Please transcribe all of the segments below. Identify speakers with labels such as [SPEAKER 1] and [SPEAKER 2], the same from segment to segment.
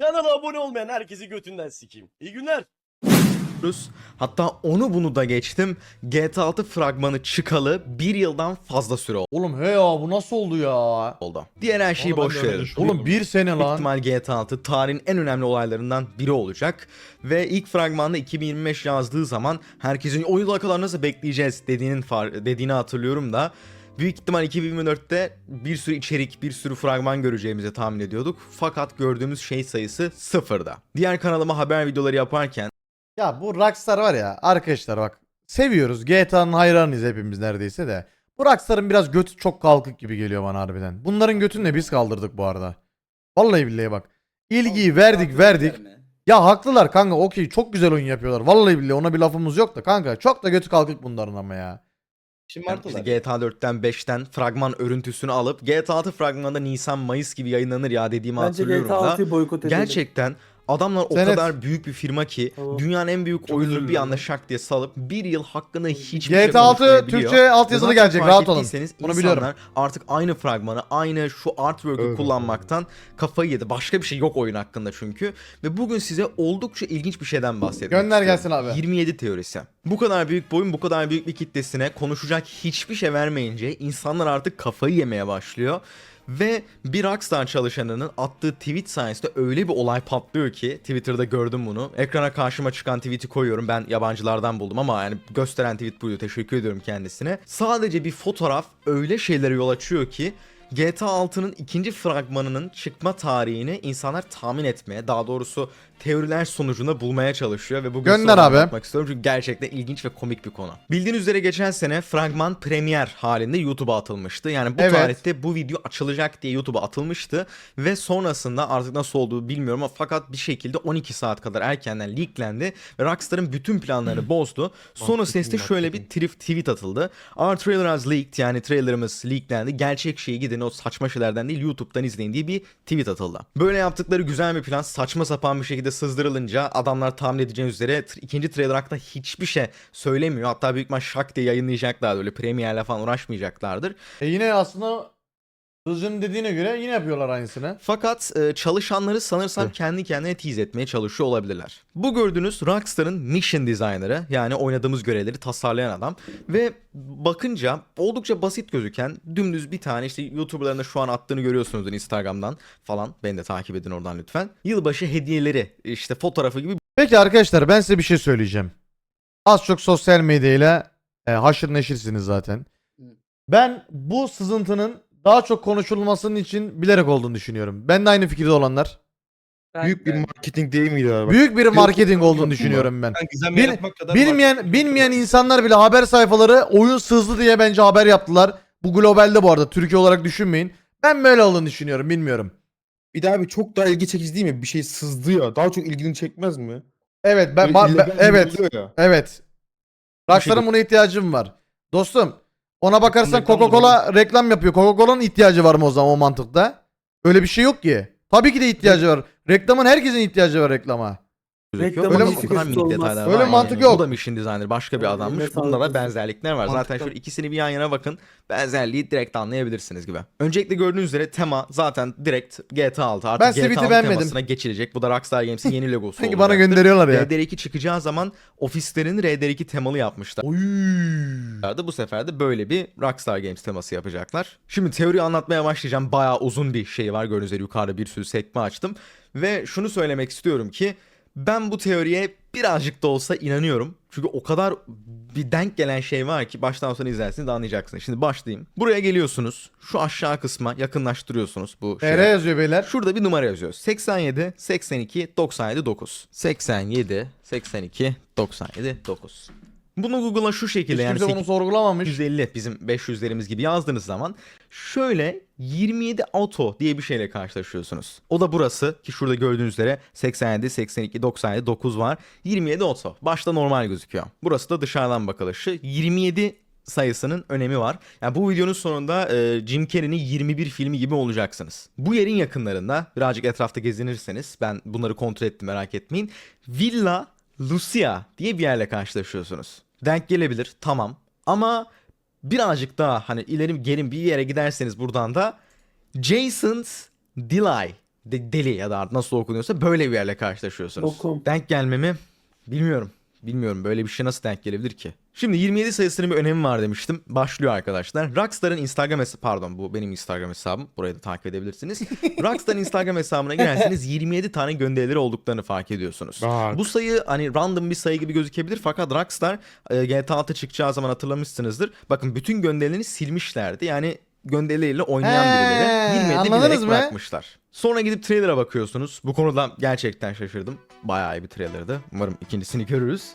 [SPEAKER 1] Kanala abone olmayan herkesi götünden sikeyim. İyi günler.
[SPEAKER 2] Hatta onu bunu da geçtim. GTA 6 fragmanı çıkalı bir yıldan fazla süre
[SPEAKER 3] Oğlum he ya bu nasıl oldu ya?
[SPEAKER 2] oldu. Diğer her şeyi
[SPEAKER 4] Onu ben
[SPEAKER 2] boş
[SPEAKER 4] öyle düşünüyorum.
[SPEAKER 3] Oğlum bir sene
[SPEAKER 2] Büyük
[SPEAKER 3] lan.
[SPEAKER 2] ihtimal GTA 6 tarihin en önemli olaylarından biri olacak. Ve ilk fragmanda 2025 yazdığı zaman herkesin o yıla kadar nasıl bekleyeceğiz dediğinin far- dediğini hatırlıyorum da büyük ihtimal 2024'te bir sürü içerik, bir sürü fragman göreceğimizi tahmin ediyorduk. Fakat gördüğümüz şey sayısı sıfırda. Diğer kanalıma haber videoları yaparken
[SPEAKER 3] Ya bu Rockstar var ya arkadaşlar bak seviyoruz GTA'nın hayranıyız hepimiz neredeyse de. Bu Rockstar'ın biraz götü çok kalkık gibi geliyor bana harbiden. Bunların götünü de biz kaldırdık bu arada. Vallahi billahi bak. İlgiyi verdik verdik. Ya haklılar kanka okey çok güzel oyun yapıyorlar. Vallahi billahi ona bir lafımız yok da kanka çok da götü kalkık bunların ama ya.
[SPEAKER 2] Yani işte GTA 4'ten 5'ten fragman örüntüsünü alıp GTA 6 fragmanında Nisan Mayıs gibi yayınlanır ya dediğimi
[SPEAKER 5] Bence
[SPEAKER 2] hatırlıyorum
[SPEAKER 5] GTA
[SPEAKER 2] da.
[SPEAKER 5] 6'yı boykot edelim.
[SPEAKER 2] Gerçekten adamlar o
[SPEAKER 3] Senet.
[SPEAKER 2] kadar büyük bir firma ki
[SPEAKER 5] Tamam.
[SPEAKER 2] dünyanın en büyük oyununu bir anda şak diye salıp bir yıl hakkında hiçbir şey
[SPEAKER 3] GTA 6
[SPEAKER 2] konuşmayabiliyor.
[SPEAKER 3] Türkçe altyazılı gelecek rahat olun.
[SPEAKER 2] insanlar
[SPEAKER 3] biliyorum.
[SPEAKER 2] artık aynı fragmanı, aynı şu artwork'ü
[SPEAKER 4] Evet.
[SPEAKER 2] kullanmaktan kafayı yedi. Başka bir şey yok oyun hakkında çünkü. Ve bugün size oldukça ilginç bir şeyden bahsetmek
[SPEAKER 3] Gönder gelsin abi.
[SPEAKER 2] 27 teorisi. Bu kadar büyük boyun bu kadar büyük bir kitlesine konuşacak hiçbir şey vermeyince insanlar artık kafayı yemeye başlıyor. Ve bir Rockstar çalışanının attığı tweet sayesinde öyle bir olay patlıyor ki Twitter'da gördüm bunu. Ekrana karşıma çıkan tweet'i koyuyorum. Ben yabancılardan buldum ama yani gösteren tweet buydu. Teşekkür ediyorum kendisine. Sadece bir fotoğraf öyle şeylere yol açıyor ki GTA 6'nın ikinci fragmanının çıkma tarihini insanlar tahmin etmeye, daha doğrusu teoriler sonucunda bulmaya çalışıyor ve bugün
[SPEAKER 3] Gönder abi.
[SPEAKER 2] anlatmak istiyorum çünkü gerçekten ilginç ve komik bir konu. Bildiğiniz üzere geçen sene fragman premier halinde YouTube'a atılmıştı. Yani bu
[SPEAKER 3] Evet.
[SPEAKER 2] tarihte bu video açılacak diye YouTube'a atılmıştı ve sonrasında artık nasıl olduğu bilmiyorum ama fakat bir şekilde 12 saat kadar erkenden leaklendi ve Rockstar'ın bütün planlarını bozdu. Sonrasında ise şöyle bir trif tweet atıldı. Our trailer has leaked yani trailerımız leaklendi. Gerçek şeyi gidin o saçma şeylerden değil YouTube'dan izleyin diye bir tweet atıldı. Böyle yaptıkları güzel bir plan saçma sapan bir şekilde sızdırılınca adamlar tahmin edeceğiniz üzere ikinci trailer hakkında hiçbir şey söylemiyor. Hatta büyük ihtimal şak diye yayınlayacaklardır. Öyle premierle falan uğraşmayacaklardır.
[SPEAKER 3] E yine aslında Hızcı'nın dediğine göre yine yapıyorlar aynısını.
[SPEAKER 2] Fakat e, çalışanları sanırsam kendi kendine tease etmeye çalışıyor olabilirler. Bu gördüğünüz Rockstar'ın mission designer'ı yani oynadığımız görevleri tasarlayan adam ve bakınca oldukça basit gözüken dümdüz bir tane işte YouTuber'ların da şu an attığını görüyorsunuzdur Instagram'dan falan. Beni de takip edin oradan lütfen. Yılbaşı hediyeleri işte fotoğrafı gibi
[SPEAKER 3] Peki arkadaşlar ben size bir şey söyleyeceğim. Az çok sosyal medyayla e, haşır neşirsiniz zaten. Ben bu sızıntının daha çok konuşulmasının için bilerek olduğunu düşünüyorum. Ben de aynı fikirde olanlar.
[SPEAKER 4] Büyük bir marketing değil miydi abi?
[SPEAKER 3] Büyük bir marketing olduğunu düşünüyorum ben.
[SPEAKER 4] Ben gizem
[SPEAKER 3] Bil-
[SPEAKER 4] yaratmak kadar
[SPEAKER 3] Bilmeyen bilmeyen insanlar bile haber sayfaları oyun sızdı diye bence haber yaptılar. Bu globalde bu arada Türkiye olarak düşünmeyin. Ben böyle olduğunu düşünüyorum bilmiyorum.
[SPEAKER 4] Bir daha bir çok daha ilgi çekici değil mi? Bir şey sızdı ya. Daha çok ilgini çekmez mi?
[SPEAKER 3] Evet ben,
[SPEAKER 4] Böyle
[SPEAKER 3] ba-
[SPEAKER 4] illegal
[SPEAKER 3] ben- evet
[SPEAKER 4] oluyor ya.
[SPEAKER 3] evet. Rockstar'ın
[SPEAKER 4] şey-
[SPEAKER 3] buna ihtiyacım var. Dostum ona bakarsan
[SPEAKER 4] reklam
[SPEAKER 3] Coca-Cola reklam yapıyor. Coca-Cola'nın ihtiyacı var mı o zaman o mantıkta? Öyle bir şey yok ki. Tabii ki de ihtiyacı var. Reklamın herkesin ihtiyacı var reklama.
[SPEAKER 2] Gözüküyor.
[SPEAKER 5] Reklamın
[SPEAKER 2] o
[SPEAKER 5] hiçbir
[SPEAKER 2] kadar
[SPEAKER 5] kötüsü
[SPEAKER 2] minik
[SPEAKER 5] olmaz.
[SPEAKER 2] detaylar
[SPEAKER 3] Öyle
[SPEAKER 2] var.
[SPEAKER 3] mantık
[SPEAKER 2] yani.
[SPEAKER 3] yok.
[SPEAKER 2] Bu da mission designer başka bir adammış. Bunda da benzerlikler var. Zaten
[SPEAKER 4] Mantıklı.
[SPEAKER 2] şöyle ikisini bir yan yana bakın. Benzerliği direkt anlayabilirsiniz gibi. Öncelikle gördüğünüz üzere tema zaten direkt GTA 6. Artık
[SPEAKER 3] Ben
[SPEAKER 2] GTA
[SPEAKER 3] Sweet'i
[SPEAKER 2] 6
[SPEAKER 3] beğenmedim.
[SPEAKER 2] temasına geçilecek. Bu da Rockstar Games'in yeni logosu
[SPEAKER 3] Sanki bana
[SPEAKER 2] olacaktır.
[SPEAKER 3] gönderiyorlar ya.
[SPEAKER 2] RDR2 çıkacağı zaman ofislerin RDR2 temalı yapmışlar.
[SPEAKER 3] Oy.
[SPEAKER 2] Bu sefer de böyle bir Rockstar Games teması yapacaklar. Şimdi teoriyi anlatmaya başlayacağım. Bayağı uzun bir şey var. Gördüğünüz üzere yukarıda bir sürü sekme açtım. Ve şunu söylemek istiyorum ki ben bu teoriye birazcık da olsa inanıyorum. Çünkü o kadar bir denk gelen şey var ki baştan sona izlersiniz anlayacaksınız. Şimdi başlayayım. Buraya geliyorsunuz. Şu aşağı kısma yakınlaştırıyorsunuz bu şeye.
[SPEAKER 3] TR yazıyor beyler.
[SPEAKER 2] Şurada bir numara yazıyor. 87 82 97 9. 87 82 97 9. Bunu Google'a şu şekilde
[SPEAKER 3] Hiç
[SPEAKER 2] yani
[SPEAKER 3] kimse bunu sorgulamamış.
[SPEAKER 2] 150 bizim 500'lerimiz gibi yazdığınız zaman şöyle 27 auto diye bir şeyle karşılaşıyorsunuz. O da burası ki şurada gördüğünüz üzere 87, 82, 97, 9 var. 27 auto. Başta normal gözüküyor. Burası da dışarıdan bakılışı. 27 sayısının önemi var. Yani bu videonun sonunda e, Jim Carrey'nin 21 filmi gibi olacaksınız. Bu yerin yakınlarında birazcık etrafta gezinirseniz ben bunları kontrol ettim merak etmeyin. Villa Lucia diye bir yerle karşılaşıyorsunuz. Denk gelebilir tamam ama birazcık daha hani ileri gelin bir yere giderseniz buradan da Jason's Delay de- deli ya da nasıl okunuyorsa böyle bir yerle karşılaşıyorsunuz.
[SPEAKER 5] Okum.
[SPEAKER 2] Denk gelmemi bilmiyorum. Bilmiyorum böyle bir şey nasıl denk gelebilir ki? Şimdi 27 sayısının bir önemi var demiştim. Başlıyor arkadaşlar. Rockstar'ın Instagram hesabı pardon bu benim Instagram hesabım. Burayı da takip edebilirsiniz. Rockstar'ın Instagram hesabına girerseniz 27 tane gönderileri olduklarını fark ediyorsunuz.
[SPEAKER 4] Bak.
[SPEAKER 2] Bu sayı hani random bir sayı gibi gözükebilir fakat Rockstar e, GTA 6 çıkacağı zaman hatırlamışsınızdır. Bakın bütün gönderilerini silmişlerdi. Yani gönderileriyle oynayan birileri 27
[SPEAKER 3] anladınız
[SPEAKER 2] bilerek
[SPEAKER 3] mı?
[SPEAKER 2] bırakmışlar. Sonra gidip trailer'a bakıyorsunuz. Bu konuda gerçekten şaşırdım. Bayağı iyi bir trailer'dı. Umarım ikincisini görürüz.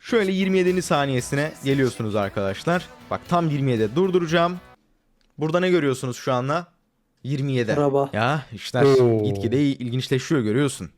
[SPEAKER 2] Şöyle 27. saniyesine geliyorsunuz arkadaşlar. Bak tam 27'de durduracağım. Burada ne görüyorsunuz şu anda? 27.
[SPEAKER 5] Araba.
[SPEAKER 2] Ya işler
[SPEAKER 4] Oo.
[SPEAKER 2] gitgide ilginçleşiyor görüyorsun.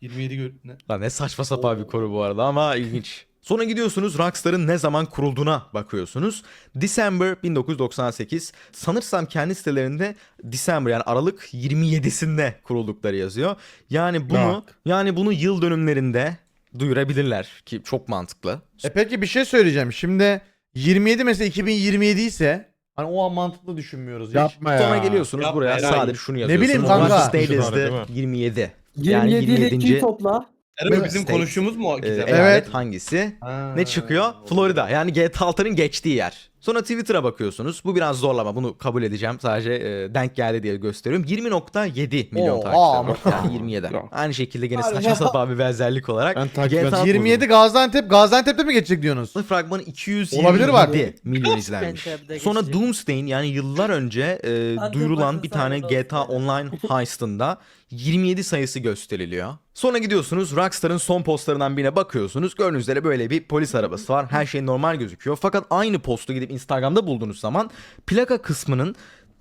[SPEAKER 6] 27 gör... Ne?
[SPEAKER 2] Lan ne saçma sapan bir konu bu arada ama ilginç. Sonra gidiyorsunuz Rockstar'ın ne zaman kurulduğuna bakıyorsunuz. December 1998. Sanırsam kendi sitelerinde December yani Aralık 27'sinde kuruldukları yazıyor. Yani bunu
[SPEAKER 4] Bak.
[SPEAKER 2] yani bunu yıl dönümlerinde duyurabilirler ki çok mantıklı.
[SPEAKER 3] E peki bir şey söyleyeceğim. Şimdi 27 mesela 2027 ise hani o an mantıklı düşünmüyoruz hiç.
[SPEAKER 4] Yapma ya.
[SPEAKER 2] Sonra geliyorsunuz
[SPEAKER 6] Yapma
[SPEAKER 2] buraya
[SPEAKER 6] Eray.
[SPEAKER 2] sadece şunu yazıyorsunuz.
[SPEAKER 3] bileyim kanka.
[SPEAKER 2] What State is
[SPEAKER 4] Şunlar
[SPEAKER 2] the
[SPEAKER 4] değil mi?
[SPEAKER 2] 27. Yani
[SPEAKER 5] 27 ile
[SPEAKER 2] 27.
[SPEAKER 5] 2'yi topla.
[SPEAKER 6] Erol bizim
[SPEAKER 2] States.
[SPEAKER 6] konuştuğumuz mu o
[SPEAKER 2] e,
[SPEAKER 6] kitap?
[SPEAKER 3] Evet.
[SPEAKER 2] eyalet hangisi?
[SPEAKER 6] Ha.
[SPEAKER 2] Ne çıkıyor? Florida. Yani GTA 6'nın geçtiği yer. Sonra Twitter'a bakıyorsunuz. Bu biraz zorlama. Bunu kabul edeceğim. Sadece e, denk geldi diye gösteriyorum. 20.7 milyon takipçi var. Yani 27.
[SPEAKER 4] Bravo.
[SPEAKER 2] Aynı şekilde gene saçma sapan bir benzerlik olarak.
[SPEAKER 4] Ben takip
[SPEAKER 2] GTA
[SPEAKER 4] ettim.
[SPEAKER 3] 27 Gaziantep. Gaziantep'te mi geçecek diyorsunuz?
[SPEAKER 2] fragmanı 227
[SPEAKER 3] Olabilir bak.
[SPEAKER 2] milyon izlenmiş. Sonra Doomsday'in yani yıllar önce e, duyurulan bir tane GTA. Online heist'ında 27 sayısı gösteriliyor. Sonra gidiyorsunuz Rockstar'ın son postlarından birine bakıyorsunuz. Gördüğünüz üzere böyle bir polis arabası var. Her şey normal gözüküyor. Fakat aynı postu gidip Instagram'da bulduğunuz zaman plaka kısmının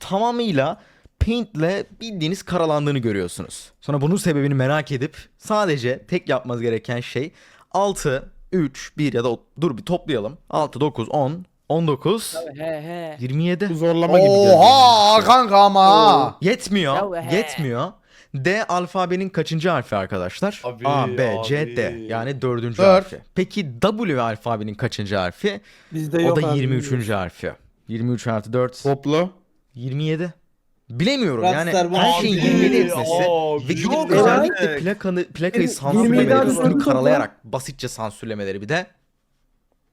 [SPEAKER 2] tamamıyla paintle bildiğiniz karalandığını görüyorsunuz. Sonra bunun sebebini merak edip sadece tek yapmanız gereken şey 6, 3, 1 ya da dur bir toplayalım. 6, 9, 10, 19,
[SPEAKER 7] He he.
[SPEAKER 2] 27.
[SPEAKER 4] Bu zorlama gibi geldi.
[SPEAKER 3] Oha kanka ama. ha.
[SPEAKER 2] Yetmiyor.
[SPEAKER 7] Ya he.
[SPEAKER 2] Yetmiyor. D alfabenin kaçıncı harfi arkadaşlar?
[SPEAKER 6] Abi,
[SPEAKER 2] A, B, C,
[SPEAKER 6] abi.
[SPEAKER 2] D. Yani dördüncü
[SPEAKER 3] Dört.
[SPEAKER 2] harfi. Peki W alfabenin kaçıncı harfi?
[SPEAKER 5] Bizde
[SPEAKER 2] O
[SPEAKER 5] yok
[SPEAKER 2] da
[SPEAKER 5] abi.
[SPEAKER 2] 23. harfi. 23 artı 4.
[SPEAKER 4] Topla.
[SPEAKER 2] 27. Bilemiyorum
[SPEAKER 5] Rockstar
[SPEAKER 2] yani her şeyin
[SPEAKER 6] Abi,
[SPEAKER 2] 27 etmesi
[SPEAKER 6] abi,
[SPEAKER 2] ve gidip özellikle plakanı, plakayı
[SPEAKER 5] 27
[SPEAKER 2] sansürlemeleri,
[SPEAKER 5] abi
[SPEAKER 2] üstünü karalayarak basitçe sansürlemeleri bir de.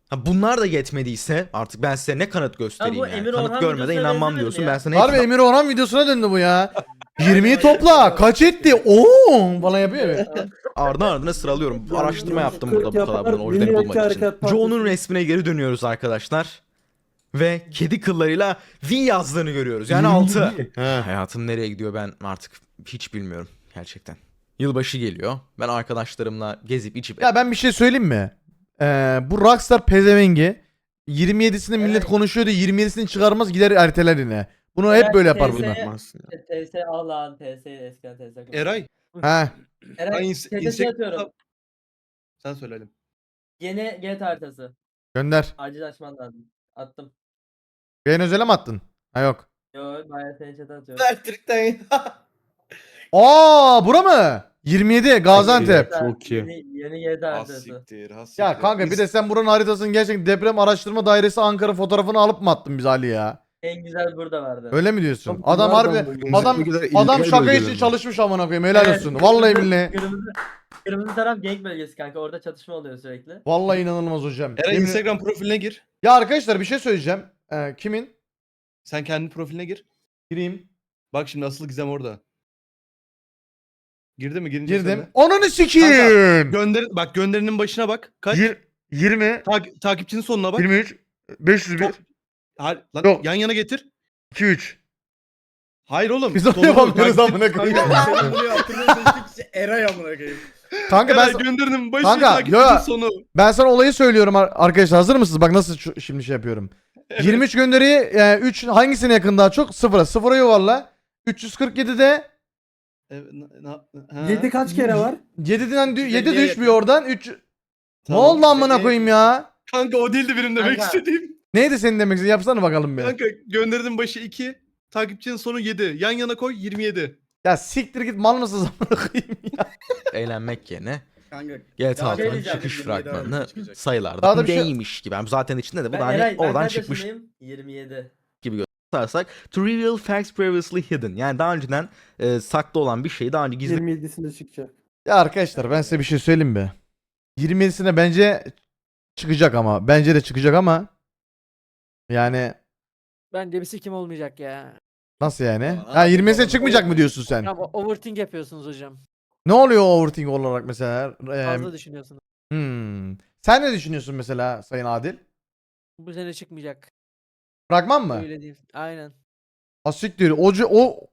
[SPEAKER 2] Ha bunlar da yetmediyse artık ben size ne kanıt göstereyim
[SPEAKER 7] bu
[SPEAKER 2] yani.
[SPEAKER 7] Emir
[SPEAKER 2] Kanıt
[SPEAKER 7] Orhan
[SPEAKER 2] görmeden inanmam diyorsun.
[SPEAKER 7] mi
[SPEAKER 2] Ben
[SPEAKER 7] ya?
[SPEAKER 2] sana
[SPEAKER 3] Harbi
[SPEAKER 2] hep-
[SPEAKER 3] Emir Orhan videosuna döndü bu ya. 20'yi topla. Kaç etti? Oo falan yapıyor ya.
[SPEAKER 2] ardı ardına sıralıyorum. Araştırma yaptım burada bu kadar bunun orijinali
[SPEAKER 5] milliyetçi
[SPEAKER 2] bulmak için. Joe'nun resmine geri dönüyoruz arkadaşlar. Ve kedi kıllarıyla V yazdığını görüyoruz. Yani 6.
[SPEAKER 4] He.
[SPEAKER 2] Hayatım nereye gidiyor ben artık hiç bilmiyorum gerçekten. Yılbaşı geliyor. Ben arkadaşlarımla gezip içip
[SPEAKER 3] Ya ben bir şey söyleyeyim mi? Ee, bu Rockstar pezevengi 27'sinde millet
[SPEAKER 7] Evet.
[SPEAKER 3] konuşuyor diye 27'sini çıkarmaz gider erteler yine. Bunu hep böyle yapar bunlar.
[SPEAKER 4] Yapmazsın ya.
[SPEAKER 7] TS Allah'ın TS eskiden TS.
[SPEAKER 6] Eray. Ben
[SPEAKER 7] Eray
[SPEAKER 6] ins-
[SPEAKER 7] TS atıyorum.
[SPEAKER 6] Sen söyledim.
[SPEAKER 7] Yeni get haritası.
[SPEAKER 3] Gönder.
[SPEAKER 7] Acil açman lazım. Attım.
[SPEAKER 3] Beğen özele mi attın? Ha yok.
[SPEAKER 7] Yo bayağı seni chat'e atıyorum.
[SPEAKER 6] Elektrikten.
[SPEAKER 3] Aa bura mı? 27 Gaziantep.
[SPEAKER 4] Çok iyi.
[SPEAKER 7] Yeni, yeni get haritası.
[SPEAKER 6] Hasiktir, hasiktir.
[SPEAKER 3] Ya kanka bir de sen buranın haritasının gerçekten deprem araştırma dairesi Ankara fotoğrafını alıp mı attın biz Ali ya?
[SPEAKER 7] En güzel burada vardı.
[SPEAKER 3] Öyle mi diyorsun?
[SPEAKER 5] Çok
[SPEAKER 3] Adam
[SPEAKER 5] nereden
[SPEAKER 3] harbi adam adam
[SPEAKER 4] ilkel
[SPEAKER 3] şaka için
[SPEAKER 4] bölgeler.
[SPEAKER 3] çalışmış amına koyayım helal
[SPEAKER 7] Evet.
[SPEAKER 3] olsun. Vallahi billahi.
[SPEAKER 7] Kırmızı, kırmızı taraf gang bölgesi kanka. Orada çatışma oluyor sürekli.
[SPEAKER 3] Vallahi inanılmaz hocam.
[SPEAKER 6] Eray
[SPEAKER 3] Yemin-
[SPEAKER 6] Instagram profiline gir.
[SPEAKER 3] Ya arkadaşlar bir şey söyleyeceğim. Ee, kimin?
[SPEAKER 6] Sen kendi profiline gir.
[SPEAKER 3] Gireyim.
[SPEAKER 6] Bak şimdi asıl gizem orada. Girdi mi? Girince
[SPEAKER 3] Girdim.
[SPEAKER 6] söyle.
[SPEAKER 3] Ananı sikeyim.
[SPEAKER 6] Gönder bak gönderinin başına bak. Kaç?
[SPEAKER 3] Yir- 20
[SPEAKER 6] Tak- takipçinin sonuna bak.
[SPEAKER 3] 23 501
[SPEAKER 6] Top- Hayır, lan
[SPEAKER 3] Yok.
[SPEAKER 6] yan yana getir.
[SPEAKER 3] 23
[SPEAKER 6] Hayır oğlum.
[SPEAKER 3] Biz onu yapamıyoruz amına koyayım.
[SPEAKER 6] Bunu işte Eray amına koyayım.
[SPEAKER 3] Kanka ben
[SPEAKER 6] Eray gönderinin başı
[SPEAKER 3] Kanka, yo-
[SPEAKER 6] sonu.
[SPEAKER 3] ben sana olayı söylüyorum ar- arkadaşlar hazır mısınız? Bak nasıl şu- şimdi şey yapıyorum. 23 gönderiyi 3 hangisine yakın daha çok? 0'a. 0'a yuvarla. 347'de
[SPEAKER 6] Evet, na- na- ha.
[SPEAKER 5] 7 kaç kere var?
[SPEAKER 3] 7'den 7
[SPEAKER 6] Yüzde
[SPEAKER 3] düş
[SPEAKER 6] yakın.
[SPEAKER 3] bir oradan 3 Ne
[SPEAKER 6] Tamam,
[SPEAKER 3] oldu amına koyayım ya?
[SPEAKER 6] Kanka o değildi benim demek
[SPEAKER 7] Kanka.
[SPEAKER 6] istediğim.
[SPEAKER 3] Neydi senin demek istediğin? Yapsana bakalım bir.
[SPEAKER 6] Kanka gönderinin başı 2. Takipçinin sonu 7. Yan yana koy 27.
[SPEAKER 3] Ya siktir git mal mısın amına koyayım ya?
[SPEAKER 2] eğlenmek yerine
[SPEAKER 6] Kanka
[SPEAKER 2] GTA
[SPEAKER 7] Ya
[SPEAKER 2] 6'nın
[SPEAKER 7] şey diyeceğim,
[SPEAKER 2] çıkış
[SPEAKER 6] 27
[SPEAKER 2] fragmanını
[SPEAKER 6] Aralık'ta çıkacak.
[SPEAKER 3] Daha
[SPEAKER 2] sayılarda
[SPEAKER 3] da bir şey-
[SPEAKER 2] değilmiş gibi. Yani zaten içinde de bu
[SPEAKER 7] Ben
[SPEAKER 2] da hani
[SPEAKER 7] Eray,
[SPEAKER 2] oradan
[SPEAKER 7] kaç
[SPEAKER 2] çıkmış
[SPEAKER 7] yaşındayım? 27.
[SPEAKER 2] tutarsak to reveal facts previously hidden. Yani daha önceden e, saklı olan bir şeyi daha önce gizli
[SPEAKER 5] 27'sinde çıkacak.
[SPEAKER 3] Ya arkadaşlar ben size bir şey söyleyeyim mi? 27'sine bence çıkacak ama. Bence de çıkacak ama. Yani
[SPEAKER 8] Bence bir sikim olmayacak ya.
[SPEAKER 3] nasıl yani? Ha 20'sine çıkmayacak mı diyorsun sen?
[SPEAKER 8] Ama overthink yapıyorsunuz hocam.
[SPEAKER 3] Ne oluyor overthink olarak mesela? Ee,
[SPEAKER 8] Fazla düşünüyorsunuz.
[SPEAKER 3] hmm. Sen ne düşünüyorsun mesela Sayın Adil?
[SPEAKER 8] Bu sene çıkmayacak.
[SPEAKER 3] Fragman mı?
[SPEAKER 8] Öyle değil. Aynen.
[SPEAKER 3] Asiktir. O, o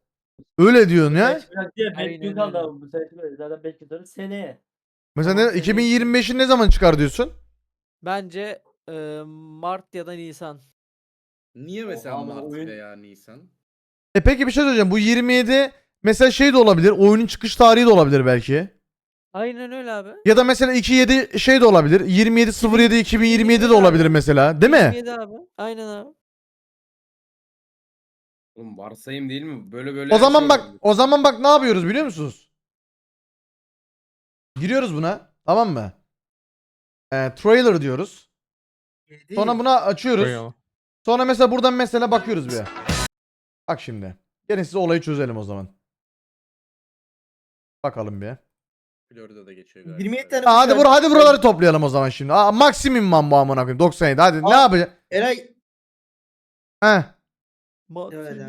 [SPEAKER 3] öyle diyorsun ya.
[SPEAKER 7] Çıkacak diye 5
[SPEAKER 8] Aynen
[SPEAKER 7] gün kaldı
[SPEAKER 8] öyle.
[SPEAKER 7] abi bu sene çıkmadı. Zaten 5 gün sonra seneye.
[SPEAKER 3] Mesela ne,
[SPEAKER 8] Tamam, seni-
[SPEAKER 3] 2025'in ne zaman çıkar diyorsun?
[SPEAKER 8] Bence e, Mart ya da Nisan.
[SPEAKER 9] Niye mesela
[SPEAKER 7] Oha, ama
[SPEAKER 9] Mart
[SPEAKER 7] oyun-
[SPEAKER 9] veya Nisan?
[SPEAKER 3] E peki bir şey söyleyeceğim. Bu 27 mesela şey de olabilir. Oyunun çıkış tarihi de olabilir belki.
[SPEAKER 8] Aynen öyle abi.
[SPEAKER 3] Ya da mesela 27 şey de olabilir. 27 07 2027 de olabilir mesela. Değil mi?
[SPEAKER 8] 27 abi. Aynen abi.
[SPEAKER 9] Oğlum varsayım değil mi? Böyle böyle
[SPEAKER 3] O
[SPEAKER 9] her
[SPEAKER 3] zaman
[SPEAKER 9] şey
[SPEAKER 3] bak
[SPEAKER 9] olabilir.
[SPEAKER 3] o zaman bak ne yapıyoruz biliyor musunuz? Giriyoruz buna. Tamam mı? Ee, trailer diyoruz. Sonra buna açıyoruz. Sonra mesela buradan mesela bakıyoruz bir. Bak şimdi. Gelin size olayı çözelim o zaman. Bakalım bir.
[SPEAKER 9] Florida'da geçiyor galiba.
[SPEAKER 5] 27 tane
[SPEAKER 3] Ha, hadi bur hadi buraları toplayalım o zaman şimdi. Aa, maksimum man bu amına koyayım 97. Hadi ne
[SPEAKER 5] Aa.
[SPEAKER 3] yapacağız?
[SPEAKER 5] Eray
[SPEAKER 3] Heh.
[SPEAKER 5] Evet.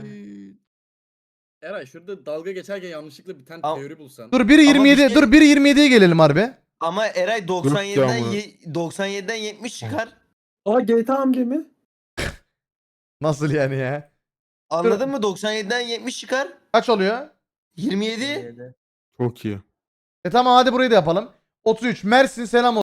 [SPEAKER 9] Eray şurada dalga geçerken yanlışlıkla bir tane
[SPEAKER 10] Al.
[SPEAKER 9] teori bulsan.
[SPEAKER 3] Dur biri
[SPEAKER 10] Ama
[SPEAKER 3] 27
[SPEAKER 10] bir şey-
[SPEAKER 3] dur biri 27'ye gelelim harbi.
[SPEAKER 10] Ama Eray 97'den
[SPEAKER 4] ama.
[SPEAKER 10] ye- 97'den 70 çıkar.
[SPEAKER 5] Aa GTA amca mı?
[SPEAKER 3] Nasıl yani ya?
[SPEAKER 10] Anladın mı? 97'den 70 çıkar.
[SPEAKER 3] Kaç oluyor?
[SPEAKER 10] 27.
[SPEAKER 7] Seneye de.
[SPEAKER 4] Çok iyi.
[SPEAKER 3] E tamam hadi burayı da yapalım. 33 Mersin selam